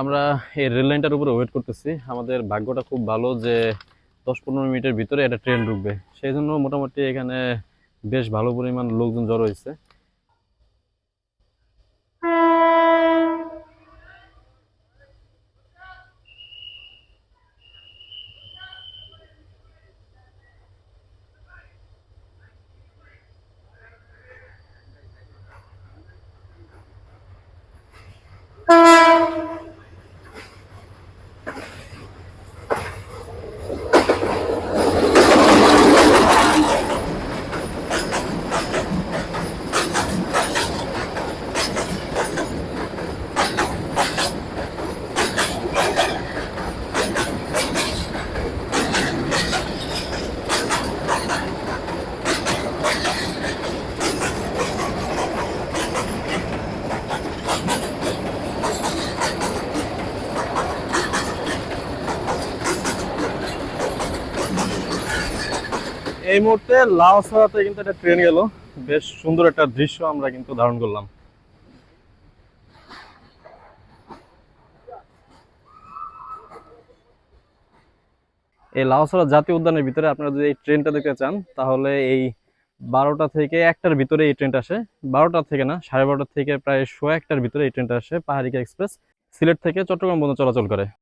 আমরা এই রেল লাইনটার উপরে ওয়েট করতেছি। আমাদের ভাগ্যটা খুব ভালো যে দশ পনেরো মিনিটের ভিতরে একটা ট্রেন ঢুকবে। সেই জন্য মোটামুটি এখানে বেশ ভালো পরিমাণ লোকজন জড়ো হয়েছে। এই মুহূর্তে লাউসারাতে কিন্তু একটা ট্রেন গেল। বেশ সুন্দর একটা দৃশ্য আমরা কিন্তু ধারণ করলাম। এই লাউসারা জাতীয় উদ্যানের ভিতরে আপনারা যদি এই ট্রেনটা দেখতে চান, তাহলে এই বারোটা থেকে একটার ভিতরে এই ট্রেনটা আসে। বারোটা থেকে না, সাড়ে বারোটা থেকে প্রায় শো একটার ভিতরে এই ট্রেনটা আসে পাহাড়িকা এক্সপ্রেস সিলেট থেকে চট্টগ্রাম পর্যন্ত চলাচল করে।